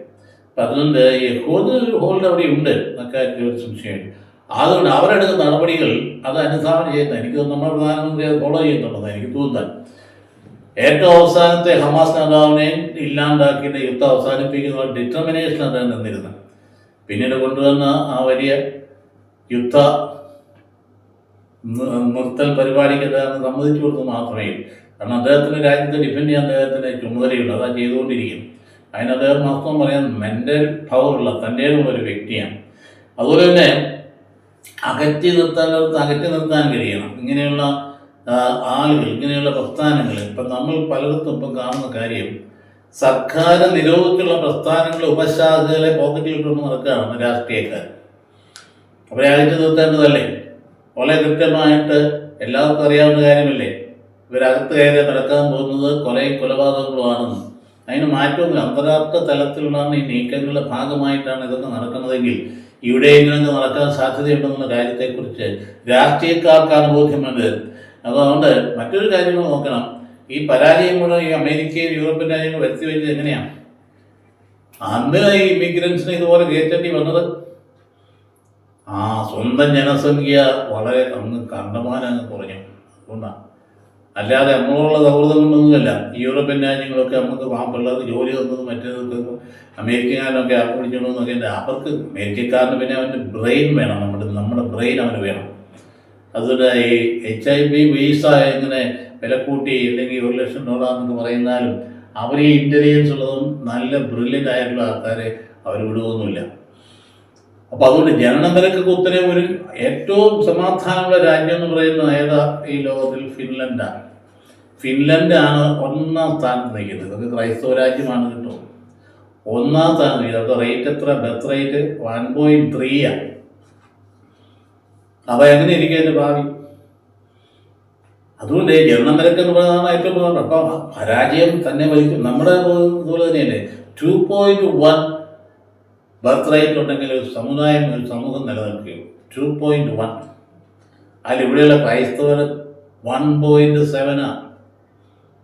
അപ്പം അതുകൊണ്ട് യഹൂദ ഹോൾഡ് അവിടെ ഉണ്ട് അക്കാര്യത്തിൽ ഒരു സംശയമില്ല അതുകൊണ്ട് അവരെടുക്കുന്ന നടപടികൾ അത് അനുസരണം ചെയ്യുന്ന എനിക്ക് നമ്മുടെ പ്രധാനമന്ത്രി അത് ഫോളോ ചെയ്യുന്നുണ്ടെന്ന് എനിക്ക് തോന്നുന്നത്. ഏറ്റവും അവസാനത്തെ ഹമാസ് നേതാവിനെ ഇല്ലാണ്ടാക്കിയിട്ട് യുദ്ധം അവസാനിപ്പിക്കുന്ന ഡിറ്റർമിനേഷൻ അദ്ദേഹം നിന്നിരുന്നത് പിന്നീട് കൊണ്ടുവന്ന ആ വലിയ യുദ്ധ നിർത്തൽ പരിപാടിക്ക് അദ്ദേഹം സമ്മതിച്ചു കൊടുത്തു മാത്രമേ കാരണം അദ്ദേഹത്തിന് രാജ്യത്തെ ഡിഫെൻഡ് ചെയ്യാൻ അദ്ദേഹത്തിന് ചുമതലയുണ്ട്. അതാ ചെയ്തുകൊണ്ടിരിക്കും അതിന് അദ്ദേഹം വാസ്തവം പറയാൻ മെന്റൽ പവറുള്ള തന്റേതുള്ള ഒരു വ്യക്തിയാണ്. അതുപോലെ തന്നെ അകറ്റി നിർത്താൻ അകറ്റി നിർത്താൻ കഴിയണം. ഇങ്ങനെയുള്ള ആളുകൾ ഇങ്ങനെയുള്ള പ്രസ്ഥാനങ്ങൾ. ഇപ്പം നമ്മൾ പലയിടത്തും ഇപ്പം കാണുന്ന കാര്യം സർക്കാർ നിരോധിച്ചുള്ള പ്രസ്ഥാനങ്ങൾ ഉപശാഖകളെ പോക്കറ്റിലിട്ടുകൊണ്ട് നടക്കുകയാണ് രാഷ്ട്രീയക്കാർ. അവരെ അകറ്റി നിർത്തേണ്ടതല്ലേ? വളരെ കൃത്യമായിട്ട് എല്ലാവർക്കും അറിയാവുന്ന കാര്യമല്ലേ? ഇവരകത്ത് കയറി നടക്കാൻ പോകുന്നത് കൊലയും കൊലപാതകങ്ങളുമാണെന്ന്. അതിന് മാറ്റമൊന്നുമില്ല അന്താരാഷ്ട്ര തലത്തിലുള്ള ഈ നീക്കങ്ങളുടെ ഭാഗമായിട്ടാണ് ഇതൊക്കെ നടക്കുന്നതെങ്കിൽ ഇവിടെ ഇങ്ങനെയൊക്കെ നടക്കാൻ സാധ്യതയുണ്ടെന്നുള്ള കാര്യത്തെക്കുറിച്ച് രാഷ്ട്രീയക്കാർക്കാണ് അതുകൊണ്ട് മറ്റൊരു കാര്യങ്ങൾ നോക്കണം. ഈ പരാജയം കൂടെ ഈ അമേരിക്കയും യൂറോപ്യൻ രാജ്യങ്ങൾ വരുത്തി വെച്ചത് എങ്ങനെയാണ് അന്ന് ഈ ഇമിഗ്രൻസിനെ ഇതുപോലെ കയറ്റേണ്ടി വന്നത്? ആ സ്വന്തം ജനസംഖ്യ വളരെ അങ്ങ് കണ്ടമാനം അങ്ങ് കുറഞ്ഞു. അതുകൊണ്ടാണ് അല്ലാതെ നമ്മളുള്ള സൗഹൃദം കൊണ്ടൊന്നുമല്ല. യൂറോപ്യൻ രാജ്യങ്ങളൊക്കെ നമുക്ക് ആ പിള്ളേർക്ക് ജോലി തന്നതും മറ്റേതൊക്കെ അമേരിക്കക്കാരനൊക്കെ ആക്രമിച്ചോണ്ടെന്നൊക്കെ എന്നൊക്കെ അവർക്ക് അമേരിക്കക്കാരന് പിന്നെ അവന്റെ ബ്രെയിൻ വേണം. നമ്മുടെ നമ്മുടെ ബ്രെയിൻ അവന് വേണം. അതുകൊണ്ട് ഈ എച്ച് ഐ ബി വീസ എങ്ങനെ വില കൂട്ടി അല്ലെങ്കിൽ ഒരു ലക്ഷം ഡോളർ എന്നൊക്കെ പറയുന്നാലും അവർ ഈ ഇന്റലിജൻസ് ഉള്ളതും നല്ല ബ്രില്യന്റ് ആയിട്ടുള്ള ആൾക്കാരെ അവർ വിടുവൊന്നുമില്ല. അപ്പോൾ അതുകൊണ്ട് ജനന നിരക്ക് കുത്തനെ ഒരു ഏറ്റവും സമാധാനമുള്ള രാജ്യം എന്ന് പറയുന്നത് ഏതാ ഈ ലോകത്തിൽ? ഫിൻലൻഡാണ് ഫിൻലൻഡാണ് ഒന്നാം സ്ഥാനത്ത് നിൽക്കുന്നത്. ഇതൊക്കെ ക്രൈസ്തവ രാജ്യമാണ് കേട്ടോ. ഒന്നാം സ്ഥാനത്ത് നിൽക്കുന്നത്. അപ്പോൾ റേറ്റ് എത്ര? ബെത്ത് റേറ്റ് വൺ പോയിന്റ് ത്രീയാണ് അപ്പോൾ എങ്ങനെ ഇരിക്കും എന്റെ ഭാവി? അതുകൊണ്ട് ജനന നിരക്ക് എന്ന് പറയുന്നതാണ് ഏറ്റവും പ്രധാനം. അപ്പോൾ പരാജയം തന്നെ വലിക്കും നമ്മുടെ ഇതുപോലെ തന്നെയല്ലേ? Two point one birth rate ഉണ്ടെങ്കിൽ ഒരു സമുദായം ഒരു സമൂഹം നിലനിൽക്കുകയുള്ളൂ. ടു പോയിന്റ് വൺ അതിൽ ഇവിടെയുള്ള ക്രൈസ്തവർ വൺ പോയിന്റ് സെവനാണ്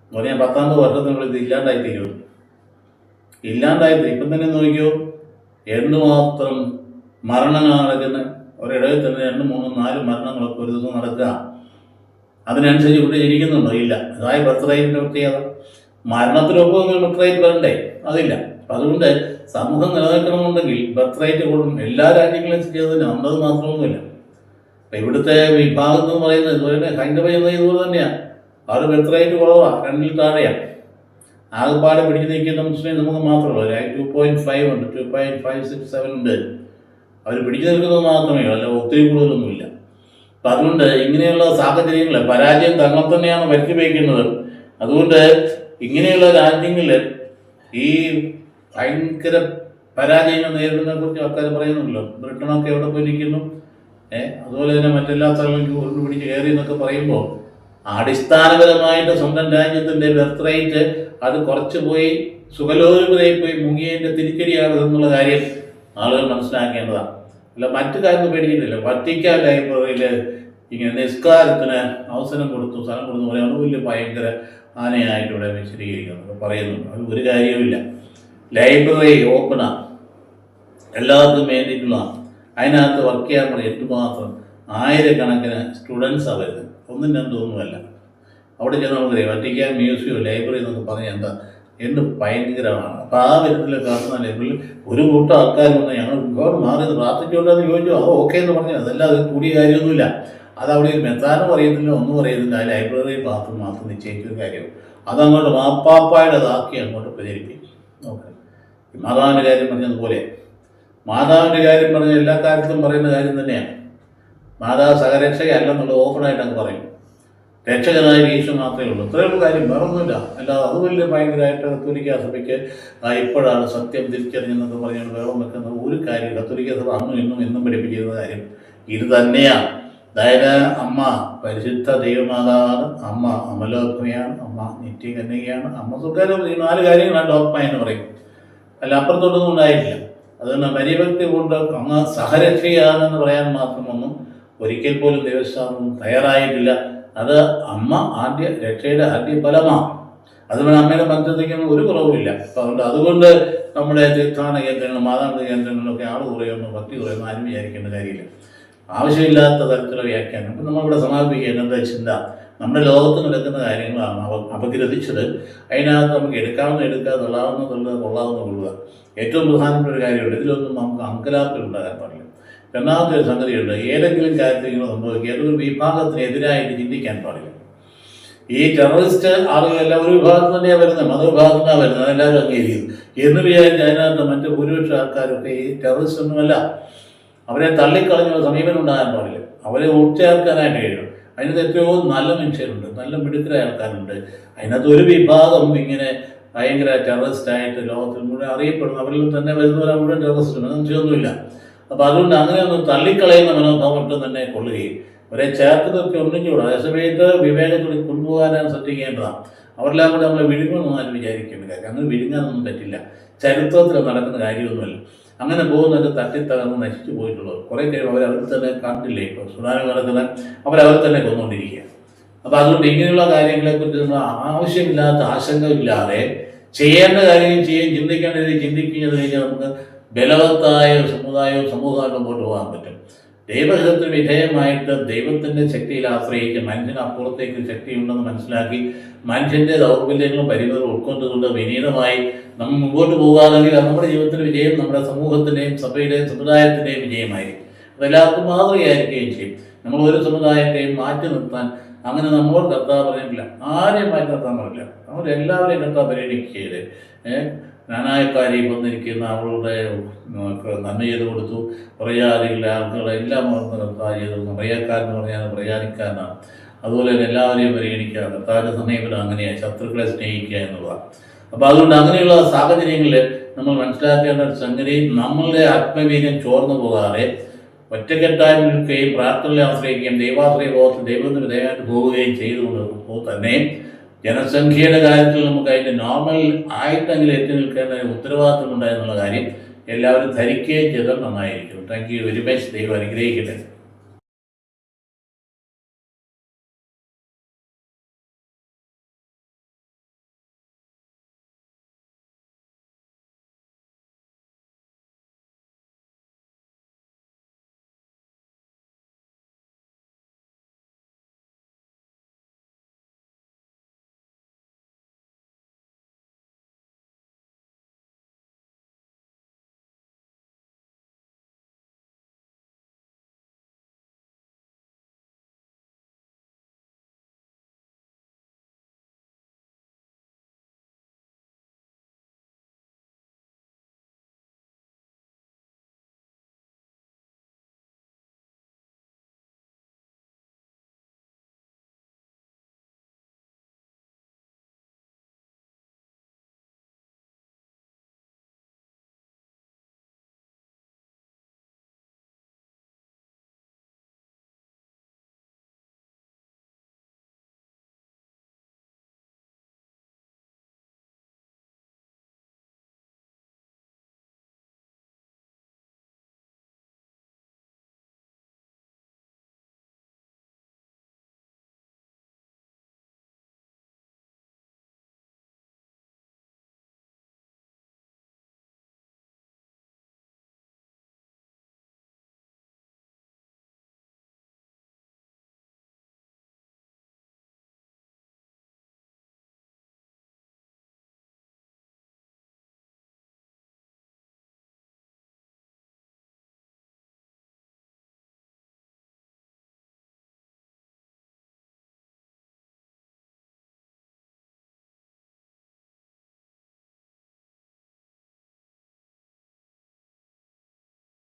എന്ന് പറഞ്ഞാൽ പത്താമത് വർഷത്തിനുള്ളിൽ ഇല്ലാണ്ടായി തീരും ഇല്ലാണ്ടായി ഇപ്പം തന്നെ നോക്കിയോ? എന്തുമാത്രം നടക്കുന്നത് ഒരിടയിൽ തന്നെ രണ്ട് മൂന്നും നാല് മരണങ്ങളൊക്കെ ഒരു ദിവസം നടക്കുക. അതിനനുസരിച്ച് ഇവിടെ ജനിക്കുന്നുണ്ടോ ഇല്ല. അതായ ബർത്ത് റേറ്റിന്റെ പ്രത്യേകത. മരണത്തിനൊപ്പം ബർത്ത് റേറ്റ് വരണ്ടേ? അതില്ല. അപ്പം അതുകൊണ്ട് സമൂഹം നിലനിൽക്കണമെന്നുണ്ടെങ്കിൽ ബർത്ത് റേറ്റ് കൂടും. എല്ലാ രാജ്യങ്ങളും ചെയ്യുന്നതിന് നമ്മളത് മാത്രമൊന്നുമില്ല അപ്പം ഇവിടുത്തെ വിഭാഗം എന്ന് പറയുന്നത് ഇതുപോലെ ഹൈന്ദവ ജനത ഇതുപോലെ തന്നെയാണ് അവർ ബർത്ത് റേറ്റ് കുറവാണ് രണ്ടിൽ താഴെയാണ് ആകെപ്പാടെ പിടിച്ചു നിൽക്കുന്ന മുസ്ലിം നമുക്ക് മാത്രമല്ല ടു പോയിന്റ് ഫൈവ് ഉണ്ട്. Two point five six seven ഉണ്ട്. അവർ പിടിച്ചു നിൽക്കുന്നത് മാത്രമേ അല്ല ഒത്തിരി കൂടുതലൊന്നുമില്ല. അപ്പം അതുകൊണ്ട് ഇങ്ങനെയുള്ള സാഹചര്യങ്ങൾ പരാജയം തങ്ങൾ തന്നെയാണ് വരുത്തി വയ്ക്കുന്നത് അതുകൊണ്ട് ഇങ്ങനെയുള്ള രാജ്യങ്ങളിൽ ഈ ഭയങ്കര പരാജയങ്ങൾ നേരിടുന്നതിനെ കുറിച്ച് ആൾക്കാർ പറയുന്നുണ്ടല്ലോ. ബ്രിട്ടനൊക്കെ എവിടെ പോയി നിൽക്കുന്നു? ഏഹ് അതുപോലെ തന്നെ മറ്റെല്ലാ സ്ഥലങ്ങളിലും ഉരുണ്ട് പിടിച്ച് കയറി എന്നൊക്കെ പറയുമ്പോൾ അടിസ്ഥാനപരമായിട്ട് സ്വന്തം രാജ്യത്തിന്റെ ബർത്ത് റേറ്റ് അത് കുറച്ച് പോയി സുഖലോലുപതയിൽ പോയി മുങ്ങിയതിന്റെ തിരിച്ചടിയാണ് എന്നുള്ള കാര്യം ആളുകൾ മനസ്സിലാക്കേണ്ടതാണ്. അല്ല മറ്റു കാര്യം പേടിക്കുന്നില്ല. വത്തിക്ക ലൈബ്രറിയിൽ ഇങ്ങനെ നിസ്കാരത്തിന് അവസരം കൊടുത്തു സ്ഥലം കൊടുത്തു പറയുന്നത് വലിയ ഭയങ്കര ആനയായിട്ട് ഇവിടെ വിശദീകരിക്കുന്നത് പറയുന്നുണ്ട്. അത് ഒരു കാര്യവുമില്ല ലൈബ്രറി ഓപ്പണാണ് എല്ലാവർക്കും വേണ്ടിയിട്ടുള്ളതാണ് അതിനകത്ത് വർക്ക് ചെയ്യാൻ പറയും എന്തുമാത്രം ആയിരക്കണക്കിന് സ്റ്റുഡൻസാണ് വരുന്നത്. ഒന്നും രണ്ടൊന്നുമല്ല അവിടെ ചെന്ന് നമുക്കറിയാം. വറ്റിക്കാൻ മ്യൂസിയോ ലൈബ്രറി എന്നൊക്കെ പറഞ്ഞാൽ എന്താ എന്ത് ഭയങ്കരമാണ്. അപ്പോൾ ആ വിധത്തിൽ കാണുന്ന അല്ലെങ്കിൽ ഒരു കൂട്ടം ആൾക്കാർ വന്ന് ഞങ്ങൾ ഒരുപാട് മാറി പ്രാർത്ഥിച്ചുകൊണ്ടെന്ന് ചോദിച്ചു. അത് ഓക്കെ എന്ന് പറഞ്ഞു. അതല്ലാതെ കൂടിയ കാര്യമൊന്നുമില്ല. അത് അവിടെ ഒരു മെത്താനും അറിയത്തില്ല ഒന്നും അറിയത്തില്ല. ആ ലൈബ്രറി മാത്രം മാത്രം നിശ്ചയിച്ചൊരു കാര്യം അതങ്ങോട്ട് മാപ്പാപ്പായുടെ അതാക്കി അങ്ങോട്ട് പ്രചരിപ്പിക്കും ഓക്കെ. മാതാവിന്റെ കാര്യം പറഞ്ഞതുപോലെ മാതാവിന്റെ കാര്യം പറഞ്ഞ എല്ലാ കാര്യത്തിലും പറയുന്ന കാര്യം തന്നെയാണ്. മാതാവ് സഹരക്ഷകയല്ലെന്നുള്ളത് ഓപ്പണായിട്ട് അങ്ങ് പറയും. രക്ഷകനായ ഈശോ മാത്രമേ ഉള്ളൂ. ഇത്രയുള്ള കാര്യം വേറൊന്നുമില്ല. അല്ലാതെ അത് വലിയ ഭയങ്കരമായിട്ട് കത്തോലിക്ക സഭയ്ക്ക് ഇപ്പോഴാണ് സത്യം തിരിച്ചറിഞ്ഞെന്നൊക്കെ പറഞ്ഞാൽ വേറെ വെക്കുന്ന ഒരു കാര്യം കത്തോലിക്ക സഭ അന്നും ഇന്നും എന്നും പഠിപ്പിക്കുന്ന കാര്യം ഇത് തന്നെയാണ് അതായത് അമ്മ പരിശുദ്ധ ദൈവമാതാവാണ് അമ്മ അമലോത്മയാണ് അമ്മ നിത്യകന്യകയാണ് അമ്മ സുഖാരം ഈ നാല് കാര്യങ്ങളാണ് ലോത്മ എന്ന് പറയും. അല്ല അപ്പുറത്തോട്ടൊന്നും ഉണ്ടായിട്ടില്ല. അതുകൊണ്ട് പരിഭക്തി കൊണ്ട് അങ്ങ് സഹരക്ഷയാണെന്ന് പറയാൻ മാത്രമൊന്നും ഒരിക്കൽ പോലും ദേവസ്ഥാനം തയ്യാറായിട്ടില്ല. അത് അമ്മ ആദ്യ രക്ഷയുടെ ആദ്യ ഫലമാണ് അതുപോലെ അമ്മയുടെ പഞ്ചത്തിക്കുന്ന ഒരു കുറവുമില്ല. അപ്പം അതുകൊണ്ട് അതുകൊണ്ട് നമ്മുടെ തീർത്ഥാടന കേന്ദ്രങ്ങളും മാതാപിത കേന്ദ്രങ്ങളിലൊക്കെ ആൾ കുറയുന്നു ഭക്തി കുറയുന്നു ആരും വിചാരിക്കേണ്ട കാര്യമില്ല. ആവശ്യമില്ലാത്ത തരത്തിലുള്ള വ്യാഖ്യാനം. അപ്പം നമ്മളിവിടെ സമാപിക്കേണ്ടത് ചിന്ത? നമ്മുടെ ലോകത്ത് നടക്കുന്ന കാര്യങ്ങളാണ് അവ അപഗ്രഥിച്ചത്. അതിനകത്ത് നമുക്ക് എടുക്കാവുന്ന എടുക്കുക തൊള്ളാവുന്ന തൊള്ളുക കൊള്ളാവുന്ന കൊള്ളുക. ഏറ്റവും പ്രധാനപ്പെട്ട ഒരു കാര്യമുണ്ട്. ഇതിലൊന്നും നമുക്ക് അങ്കലാപ്പിൽ ഉണ്ടാകാൻ പാടില്ല. രണ്ടാമത്തെ ഒരു സംഗതിയുണ്ട്. ഏതെങ്കിലും കാര്യത്തിൽ ഇങ്ങനെ സംഭവിക്കുക ഏതൊരു വിഭാഗത്തിനെതിരായിട്ട് ചിന്തിക്കാൻ പാടില്ല. ഈ ടെററിസ്റ്റ് ആളുകളെല്ലാം ഒരു വിഭാഗത്തിൽ തന്നെയാണ് വരുന്നത്. മതവിഭാഗത്തിൽ നിന്നാണ് വരുന്നത്. അതെല്ലാവരും അംഗീകരിക്കും എന്ന് വിചാരിച്ച് അതിനകത്ത് മറ്റ് ഭൂരിപക്ഷ ആൾക്കാരൊക്കെ ഈ ടെററിസ്റ്റ് ഒന്നുമല്ല. അവരെ തള്ളിക്കളഞ്ഞ സമീപനം ഉണ്ടാകാൻ പാടില്ല. അവരെ ഊർച്ചയാക്കാനായിട്ട് കഴിയണം. അതിനകത്ത് എത്രയോ നല്ല മനുഷ്യരുണ്ട്. നല്ല മിടുക്കരായ ആൾക്കാരുണ്ട്. അതിനകത്ത് ഒരു വിഭാഗം ഇങ്ങനെ ഭയങ്കര ടെററിസ്റ്റായിട്ട് ലോകത്തിൽ മുഴുവൻ അറിയപ്പെടുന്നു അവരിൽ തന്നെ വരുന്നവരാ മുഴുവൻ ടെററിസ്റ്റ് സംശയമൊന്നുമില്ല അപ്പോൾ അതുകൊണ്ട് അങ്ങനെയൊന്നും തള്ളിക്കളയുന്ന മനോഭാവം തന്നെ കൊള്ളുകയും അവരെ ചേർത്ത് നിർത്തി ഒന്നിച്ചുകൂടാ അതേസമയത്ത് വിവേകത്തോടെ കൊണ്ടുപോകാനാണ് ശ്രദ്ധിക്കേണ്ടതാണ് അവരെല്ലാം കൂടെ നമ്മളെ വിഴുങ്ങണമെന്ന് ആരും വിചാരിക്കേണ്ട കാര്യം അങ്ങനെ വിഴുങ്ങാനൊന്നും പറ്റില്ല. ചരിത്രത്തിൽ നടക്കുന്ന കാര്യമൊന്നുമല്ല. അങ്ങനെ പോകുന്നതൊക്കെ തട്ടിത്തകർന്ന് നശിച്ചു പോയിട്ടുള്ളത് കുറേ കഴിയുമ്പോൾ അവർ തന്നെ കണ്ടില്ലേ? ഇപ്പോൾ സുനാമി നടക്കുന്ന അവരവർ തന്നെ കൊന്നുകൊണ്ടിരിക്കുക. അപ്പോൾ അതുകൊണ്ട് ഇങ്ങനെയുള്ള കാര്യങ്ങളെക്കുറിച്ച് നമ്മൾ ആവശ്യമില്ലാത്ത ആശങ്കയില്ലാതെ ചെയ്യേണ്ട കാര്യം ചെയ്യാൻ ചിന്തിക്കേണ്ട രീതി ചിന്തിക്കുന്നത് കഴിഞ്ഞാൽ നമുക്ക് ബലവത്തായ സമുദായവും സമൂഹമായിട്ട് മുമ്പോട്ട് പോകാൻ പറ്റും. ദൈവഹിതത്തിന് വിധേയമായിട്ട് ദൈവത്തിന്റെ ശക്തിയിൽ ആശ്രയിച്ച് മനുഷ്യന് അപ്പുറത്തേക്ക് ശക്തിയുണ്ടെന്ന് മനസ്സിലാക്കി മനുഷ്യന്റെ ദൗർബല്യങ്ങളും പരിമിതികളും ഉൾക്കൊണ്ടുകൊണ്ട് വിനീതമായി നമ്മൾ മുമ്പോട്ട് പോകാതെങ്കിൽ നമ്മുടെ ജീവിതത്തിന്റെ വിജയം നമ്മുടെ സമൂഹത്തിന്റെയും സഭയുടെയും സമുദായത്തിന്റെയും വിജയമായിരിക്കും. അതെല്ലാവർക്കും മാതൃകയായിരിക്കുകയും ചെയ്യും. നമ്മൾ ഒരു സമുദായത്തെയും മാറ്റി നിർത്താൻ അങ്ങനെ നമ്മളോട് കർത്താവ് പറയുന്നില്ല ആരെയും മാറ്റി നിർത്താൻ പറഞ്ഞില്ല നമ്മൾ എല്ലാവരെയും കർത്താവ് പരിഗണിക്കുകയത് നാനായക്കാരി വന്നിരിക്കുന്ന അവളുടെ നന്മ ചെയ്ത് കൊടുത്തു. പ്രയാരികളെ ആളുകളെ എല്ലാം ചെയ്തു പ്രയാക്കാരെന്ന് പറഞ്ഞാൽ പ്രയാണിക്കാരനാണ്. അതുപോലെ തന്നെ എല്ലാവരെയും പരിഗണിക്കുക കർത്താവിന്റെ സമീപനം അങ്ങനെയാണ് ശത്രുക്കളെ സ്നേഹിക്കുക എന്നുള്ളതാണ് അപ്പോൾ അതുകൊണ്ട് അങ്ങനെയുള്ള സാഹചര്യങ്ങളിൽ നമ്മൾ മനസ്സിലാക്കേണ്ട ഒരു സംഗതി നമ്മളുടെ ആത്മവീര്യം ചോർന്നു പോകാതെ ഒറ്റക്കെട്ടായി നിൽക്കുകയും പ്രാർത്ഥനയിൽ ആശ്രയിക്കുകയും ദൈവാശ്രയ ബോധത്തിൽ ദൈവത്തിന് ദൈവമായിട്ട് പോവുകയും ചെയ്തുകൊണ്ട് തന്നെ ജനസംഖ്യയുടെ കാര്യത്തിൽ നമുക്ക് അതിന്റെ നോർമൽ ആയിട്ടെങ്കിലും എത്തി നിൽക്കേണ്ട ഉത്തരവാദിത്വം ഉണ്ടായെന്നുള്ള കാര്യം എല്ലാവരും ധരിക്കുകയും ചെയ്താൽ നന്നായിരിക്കും. താങ്ക് യു വെരി മച്ച് ദൈവം അനുഗ്രഹിക്കട്ടെ.